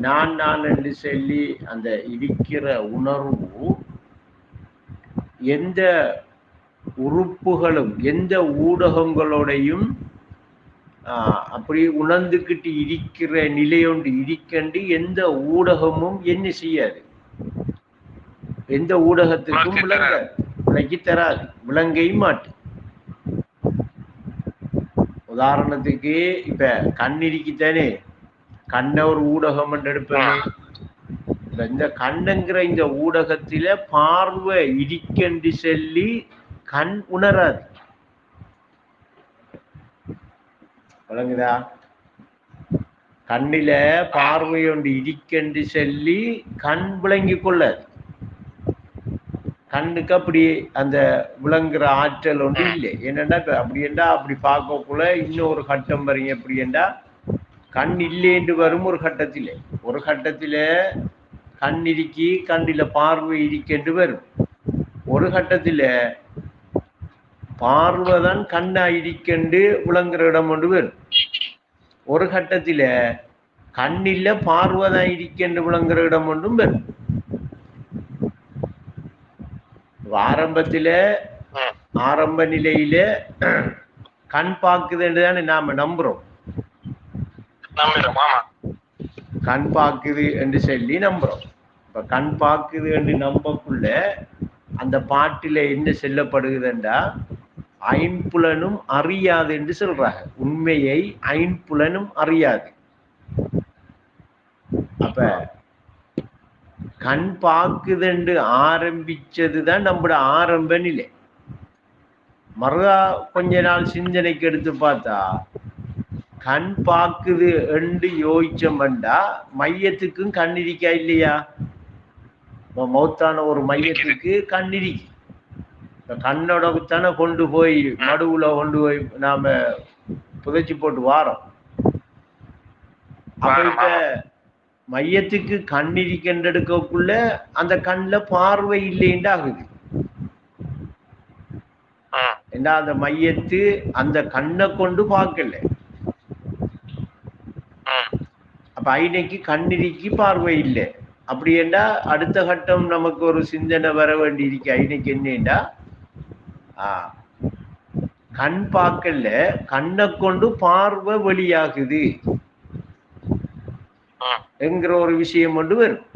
நான் நான் என்று சொல்லி அந்த இருக்கிற உணர்வு எந்த உறுப்புகளும் எந்த ஊடகங்களோடையும் அப்படி உணர்ந்துக்கிட்டு இருக்கிற நிலையொன்று இருக்கண்டு எந்த ஊடகமும் என்ன செய்யாது. எந்த ஊடகத்துக்கும் விளங்க விளக்கி தராது. விளங்கையும் மாட்டு. உதாரணத்துக்கு இப்ப கண் இருக்குத்தானே கண்ணை ஒரு ஊடகம் எடுப்பேன். இந்த கண்ணுங்கிற இந்த ஊடகத்தில பார்வை இருக்கென்று சொல்லி கண் உணராது. விளங்குதா? கண்ணில பார்வை ஒன்று இருக்கென்று சொல்லி கண் விளங்கி கொள்ளாது. கண்ணுக்கு அப்படி அந்த விளங்குற ஆற்றல் ஒன்று இல்லை. என்னன்னா அப்படி என்றா அப்படி பார்க்கக்குள்ள இன்னொரு கட்டம் வரையும் எப்படி என்றா கண் இல்லை என்று வரும் ஒரு கட்டத்திலே. ஒரு கட்டத்திலே கண் இருக்கி கண்ணில பார்வை இருக்கென்று வரும். ஒரு கட்டத்தில பார்வைதான் கண்ணா இருக்கென்று விளங்குற இடம் ஒன்று வரும். ஒரு கட்டத்தில கண்ணில பார்வைதான் இருக்கென்று விளங்குற இடம் ஒன்றும் வரும். ஆரம்பத்தில. ஆரம்ப நிலையில கண் பார்க்குதுன்னு தானே நாம நம்புறோம். கண் பார்க்குது என்று சொல்லி நம்புறோம். இப்ப கண் பார்க்குது என்று நம்பக்குள்ள அந்த பாட்டில என்ன சொல்லப்படுகுதுண்டா ஐம்புலனும் அறியாது என்று சொல்றாங்க. உண்மையை ஐம்புலனும் அறியாது. அப்ப கண் பார்க்குதுன்னு ஆரம்பிச்சதுதான் நம்மளோட ஆரம்ப நிலை. மறுதா கொஞ்ச நாள் சிந்தனைக்கு எடுத்து பார்த்தா கண் பார்க்குது என்று யோசிச்சோம்டா மையத்துக்கும் கண் இருக்கா இல்லையா? மௌத்தான ஒரு மையத்துக்கு கண் இருக்கு. கண்ணோட தானே கொண்டு போய் நடுவுல கொண்டு போய் நாம புதைச்சி போட்டு வாரோம். அப்ப மையத்துக்கு கண் இருக்கின்றதுக்குள்ள அந்த கண்ணுல பார்வை இல்லைன்னு ஆகுது. ஏன்னா அந்த மையத்து அந்த கண்ணை கொண்டு பார்க்கல. அப்ப ஐனைக்கு கண்ணிரிக்கு பார்வை இல்லை. அப்படி என்றா அடுத்த கட்டம் நமக்கு ஒரு சிந்தனை வர வேண்டி இருக்கு ஐனைக்கு என்னண்டா கண் பார்க்கல கண்ணை கொண்டு பார்வை வெளியாகுது. என்கிற ஒரு விஷயம் கொண்டு வரும்.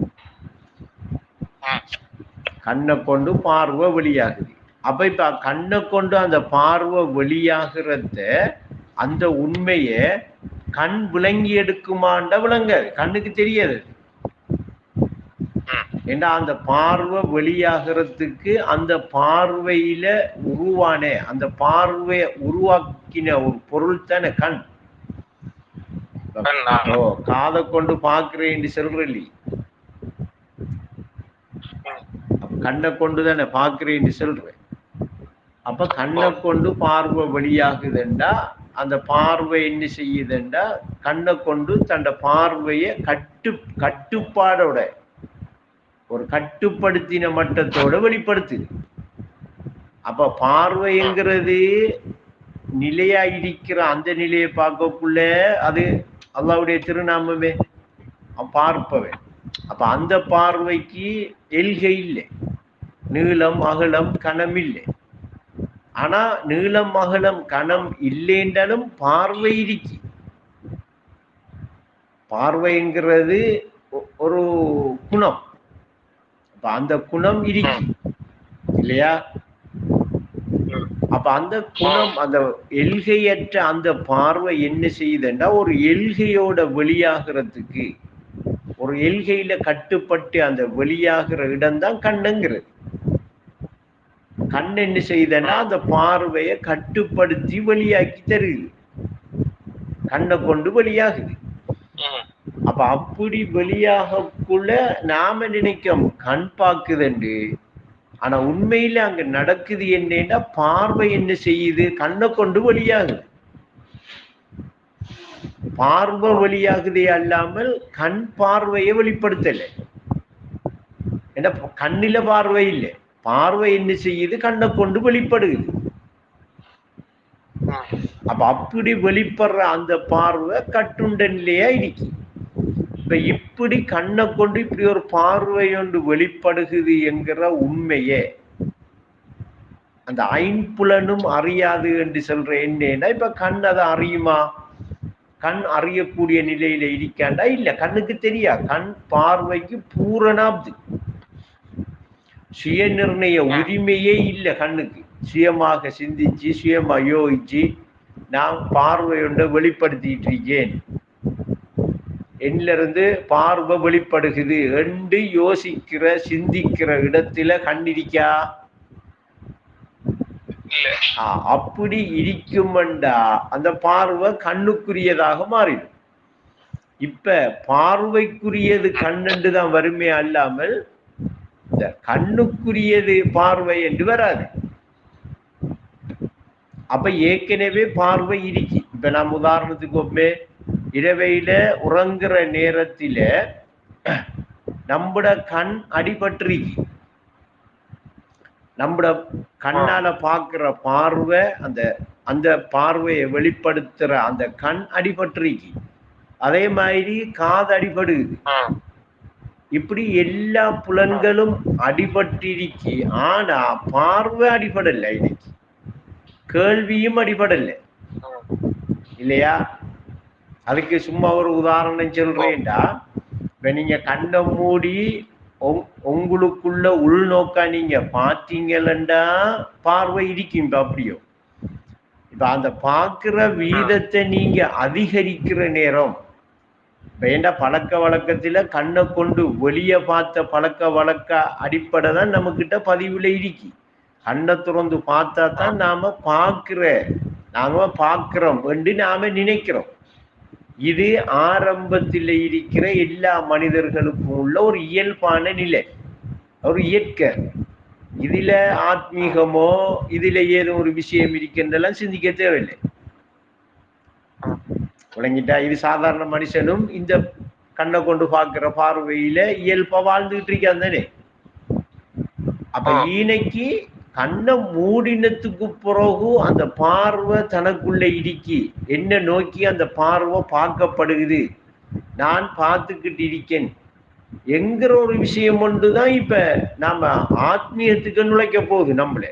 கண்ணை கொண்டு பார்வை வெளியாகுது. அப்ப இப்ப கண்ணை கொண்டு அந்த பார்வை வெளியாகிறத அந்த உண்மைய கண் விளங்கி எடுக்குமாண்ட விளங்காது. கண்ணுக்கு தெரியாது. ஏன்னா அந்த பார்வை வெளியாகிறதுக்கு அந்த பார்வையில உருவான அந்த பார்வையை உருவாக்கின ஒரு பொருள் தானே கண். ஓ காதை கொண்டு பாக்குறேன்னு சொல்றி கண்ணை கொண்டு தானே பாக்குறேன்னு சொல்றேன். அப்ப கண்ணை கொண்டு பார்வை வெளியாகுதுண்டா அந்த பார்வை என்ன செய்யுதுண்டா? கண்ணை கொண்டு தன்னோட பார்வையை கட்டு கட்டுப்பாடோட ஒரு கட்டுப்படுத்தின மட்டத்தோட வெளிப்படுத்துது அப்ப பார்வைங்கிறது நிலையா இருக்கிற அந்த நிலையை பார்க்கக்குள்ள அது அல்லாவுடைய திருநாமமே. பார்ப்பவன். அப்ப அந்த பார்வைக்கு எல்கை இல்லை. நீளம் அகலம் கணம் இல்லை. ஆனா நீளம் மகளம் கணம் இல்லைன்றாலும் பார்வை இருக்கு. பார்வைங்கிறது ஒ- ஒரு குணம். அப்ப அந்த குணம் இருக்கு. இல்லையா? அப்ப அந்த குணம் அந்த எல்கையற்ற அந்த பார்வை என்ன செய்யுதுன்னா ஒரு எல்கையோட வெளியாகிறதுக்கு ஒரு எல்கையில கட்டுப்பட்டு அந்த வெளியாகிற இடம்தான் கண்ணுங்கிறது. கண் என்ன செய்யுதுன்னா அந்த பார்வையை கட்டுப்படுத்தி வெளியாக்கி தருது கண்ணை கொண்டு வெளியாகுது அப்ப அப்படி வெளியாகக்குள்ள நாம நினைக்கும் கண் பாக்குதுண்டு ஆனா உண்மையில அங்க நடக்குது என்னன்னா பார்வை என்ன செய்யுது? கண்ணை கொண்டு வெளியாகுது. பார்வை வெளியாகுதே அல்லாமல் கண் பார்வையை வெளிப்படுத்தலை. ஏன்னா கண்ணில பார்வை இல்லை. பார்வை என்ன செய்யுது? கண்ணை கொண்டு வெளிப்படுகுது ம் அப்ப அப்படி வெளிப்படுற அந்த பார்வை கட்டுண்ட நிலையா இருக்கு. இப்ப இப்படி கண்ணை கொண்டு இப்படி ஒரு பார்வை ஒன்று வெளிப்படுகுது என்கிற உண்மையே. அந்த ஐம்புலனும் அறியாது என்று சொல்ற என்னன்னா இப்ப கண் அதை அறியுமா? கண் அறியக்கூடிய நிலையில இருக்காண்டா? இல்ல கண்ணுக்கு தெரியா? கண் பார்வைக்கு பூரணாப்து. சுய நிர்ணய உரிமையே இல்லை கண்ணுக்கு. சுயமாக சிந்திச்சு சுயமா யோசிச்சு நான் பார்வையொன்றை வெளிப்படுத்திட்டு இருக்கேன். என்னிலிருந்து பார்வை வெளிப்படுகுது என்று யோசிக்கிற சிந்திக்கிற இடத்துல கண்ணிரிக்கா அப்படி இருக்குமெண்டா. அந்த பார்வை கண்ணுக்குரியதாக மாறிடும். இப்ப பார்வைக்குரியது கண்ணென்று தான் வருமே அல்லாமல் இந்த கண்ணுக்குரியது பார்வை என்று வராது. அப்ப ஏற்கனவே பார்வை இருக்கு. இப்ப நாம் உதாரணத்துக்கு ஒப்பே இரவையில உறங்குற நேரத்தில நம்மட கண் அடிபட்டிருக்கு. நம்மட கண்ணால பாக்குற பார்வை அந்த அந்த பார்வையை வெளிப்படுத்துற அந்த கண் அடிபட்டிருக்கு. அதே மாதிரி காது அடிபடுது. இப்படி எல்லா புலன்களும் அடிபட்டிருக்கி. ஆனா பார்வை அடிபடல இன்னைக்கு கேள்வியும் அடிபடல. இல்லையா? அதுக்கு சும்மா ஒரு உதாரணம் சொல்றேன்டா. இப்ப நீங்க கண்ணை மூடி உங்களுக்குள்ள உள்நோக்கா நீங்க பார்த்தீங்களா பார்வை இருக்கும் இப்ப அப்படியோ. இப்ப அந்த பார்க்கிற வீதத்தை நீங்க அதிகரிக்கிற நேரம் இப்ப பழக்க வழக்கத்துல கண்ணை கொண்டு வெளிய பார்த்த பழக்க வழக்க அடிப்படை தான் நம்ம கிட்ட பதிவுல இருக்கு. கண்ணை திறந்து பார்த்தா தான் நாம பார்க்கிற நாம பார்க்குறோம் என்று நாம நினைக்கிறோம். இது ஆரம்பத்தில் இருக்கிற எல்லா மனிதர்களுக்கும் உள்ள ஒரு இயல்பான நிலை ஒரு இயற்கை. இதுல ஆத்மீகமோ இதுல ஏதோ ஒரு விஷயம் இருக்கின்றெல்லாம் சிந்திக்க தேவையில்லை. விளங்கிட்டா இது சாதாரண மனுஷனும் இந்த கண்ணை கொண்டு பார்க்கிற பார்வையில இயல்பா வாழ்ந்துகிட்டு இருக்கான் தானே. அப்ப ஆ. ஈனைக்கு கண்ணை மூடினத்துக்கு பிறகு அந்த பார்வை தனக்குள்ள இருக்கி என்ன நோக்கி அந்த பார்வை பார்க்கப்படுகிறது. நான் பார்த்துக்கிட்டு இருக்கேன். என்கிற ஒரு விஷயம் ஒன்றுதான் இப்ப நாம ஆத்மீயத்துக்கு நுழைக்க போகுது நம்மள.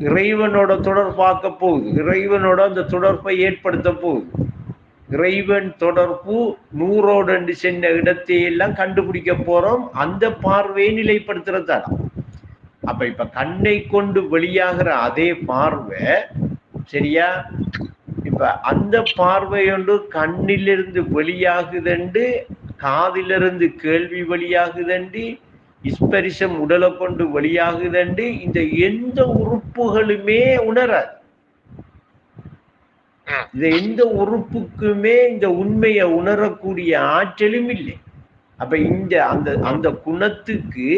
இறைவனோட தொடர்பாக்க போகுது. இறைவனோட அந்த தொடர்பை ஏற்படுத்த போகுது. இறைவன் தொடர்பு நூறோடு சென்ற இடத்தையெல்லாம் கண்டுபிடிக்க போறோம். அந்த பார்வையை நிலைப்படுத்துறதால அப்ப இப்ப கண்ணை கொண்டு வெளியாகிற அதே பார்வை சரியா? இப்ப அந்த பார்வை ஒன்று கண்ணிலிருந்து வெளியாகுதண்டு காதிலிருந்து கேள்வி வெளியாகுதண்டு இஸ்பரிசம் உடலை கொண்டு வெளியாகுதண்டு இந்த எந்த உறுப்புகளுமே உணராது. இந்த எந்த உறுப்புக்குமே இந்த உண்மையை உணரக்கூடிய ஆற்றலும் இல்லை. அப்ப இந்த அந்த அந்த குணத்துக்கு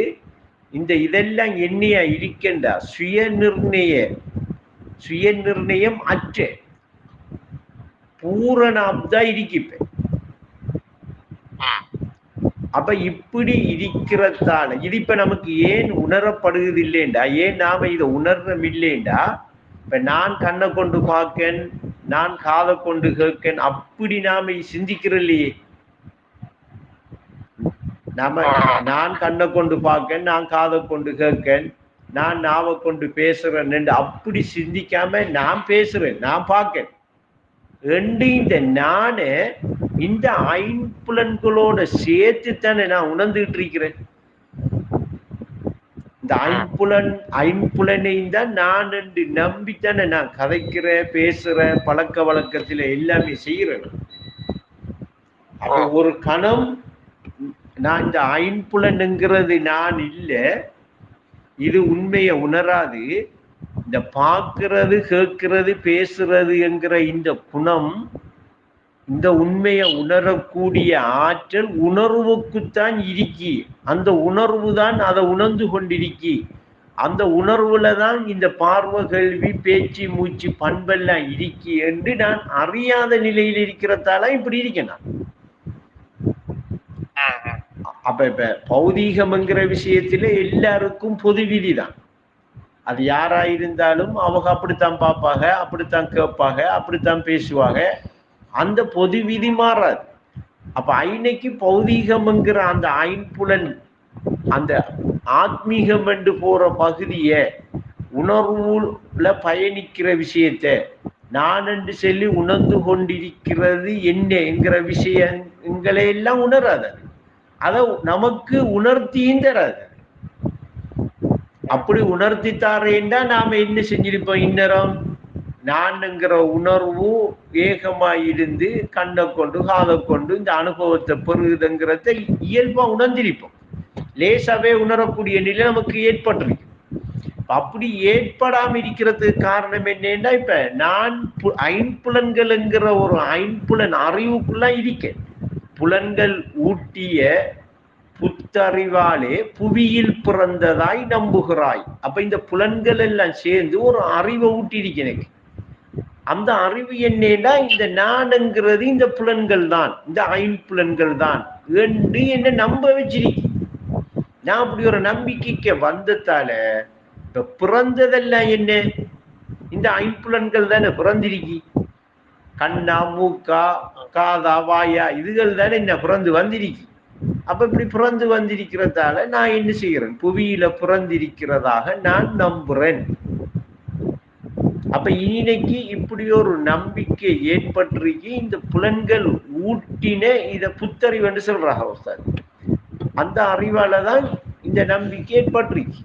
இந்த இதெல்லாம் என்னையா இருக்கின்றா? சுய நிர்ணய சுய நிர்ணயம் அற்ற. பூரணாப்தா இருக்கு இப்ப ம் அப்ப இப்படி இருக்கிறதால இது இப்ப நமக்கு ஏன் உணரப்படுகிறது இல்லைண்டா ஏன் நாம இதை உணர்றோம் இல்லைண்டா இப்ப நான் கண்ணை கொண்டு பார்க்கேன் நான் காதை கொண்டு கேட்கேன் அப்படி நாம சிந்திக்கிற இல்லையே நாம நான் கண்ணை கொண்டு பார்க்கேன் நான் காதை கொண்டு கேட்கேன் நான் நாவை கொண்டு பேசுறேன் அப்படி சிந்திக்காம நான் பேசுறேன் நான் பார்க்கேன். ரெண்டு இந்த நானு இந்த ஐம்புலன்களோட சேர்த்து தானே நான் உணர்ந்துகிட்டு இருக்கிறேன். இந்த ஐம்புலன் ஐம்புலனையும் தான் நான் என்று நம்பித்தானே நான் கதைக்கிறேன் பேசுறேன் பழக்க வழக்கத்துல எல்லாமே செய்யறேன் அப்ப ஒரு கணம் நான் இந்த ஐம்புலனுங்கிறது நான் இல்லை. இது உண்மையை உணராது. இந்த பார்க்கிறது கேட்கிறது பேசுறது என்கிற இந்த குணம் இந்த உண்மையை உணரக்கூடிய ஆற்றல் உணர்வுக்குத்தான் இருக்கி. அந்த உணர்வு தான் அதை உணர்ந்து கொண்டிருக்கி. அந்த உணர்வுல தான் இந்த பார்வை கேள்வி பேச்சு மூச்சு பண்பெல்லாம் இருக்கி என்று நான் அறியாத நிலையில் இருக்கிறதால இப்படி இருக்கேன் நான். அப்ப இப்ப பௌதீகம்ங்கிற விஷயத்துல எல்லாருக்கும் பொது விதி தான். அது யாரா இருந்தாலும் அவங்க அப்படித்தான் பார்ப்பாங்க அப்படித்தான் கேட்பாங்க அப்படித்தான் பேசுவாங்க. அந்த பொது விதி மாறாது. அப்ப ஐனைக்கு பௌதீகம்ங்கிற அந்த ஐன்புலன் அந்த ஆத்மீகம் என்று போற பகுதிய உணர்வுல பயணிக்கிற விஷயத்த நான் என்று சொல்லி உணர்ந்து கொண்டிருக்கிறது என்ன என்கிற விஷயங்களை எல்லாம் உணராது அது. அதை நமக்கு உணர்த்தியும் தராது அப்படி உணர்த்தி தாரேன்னா நாம என்ன செஞ்சிருப்போம்? இன்னரம் நான்ங்கிற உணர்வு வேகமாக இருந்து கண்ணை கொண்டு காதை கொண்டு இந்த அனுபவத்தை பெறுகுதுங்கிறத இயல்பா உணர்ந்திருப்போம். லேசாவே உணரக்கூடிய நிலை நமக்கு ஏற்பட்டிருக்கு அப்படி ஏற்படாம இருக்கிறதுக்கு காரணம் என்னன்னா இப்ப நான் பு- ஐம்புலன்கள்ங்கிற ஒரு ஐம்புலன் அறிவுக்குள்ள இருக்கேன். புலன்கள் ஊட்டிய புத்தறிவாலே புவியில் பிறந்ததாய் நம்புகிறாய். அப்ப இந்த புலன்கள் எல்லாம் சேர்ந்து ஒரு அறிவை ஊட்டி இருக்கு எனக்கு. அந்த அறிவு என்னன்னா இந்த நானுங்கிறது இந்த புலன்கள் தான் இந்த ஐம்புலன்கள் தான் என்று என்ன நம்ப வச்சிருக்கு நான் அப்படி ஒரு நம்பிக்கைக்கு வந்ததால இப்ப பிறந்ததெல்லாம் என்ன? இந்த ஐம்புலன்கள் தானே பிறந்திருக்கி. கண்ணா மூக்கா காதா வாயா இதுகள் தானே என்ன பிறந்து வந்திருக்கி. அப்ப இப்படி பிறந்து வந்திருக்கிறதால நான் என்ன செய்கிறேன்? புவியில பிறந்திருக்கிறதாக நான் நம்புறேன். அப்ப இன்னைக்கு இப்படி ஒரு நம்பிக்கை ஏற்பட்டிருக்கு. இந்த புலன்கள் ஊட்டின இத புத்தறிவு என்று சொல்றாங்க உஸ்தாத். அந்த அறிவால தான் இந்த நம்பிக்கை ஏற்பட்டிருக்கு.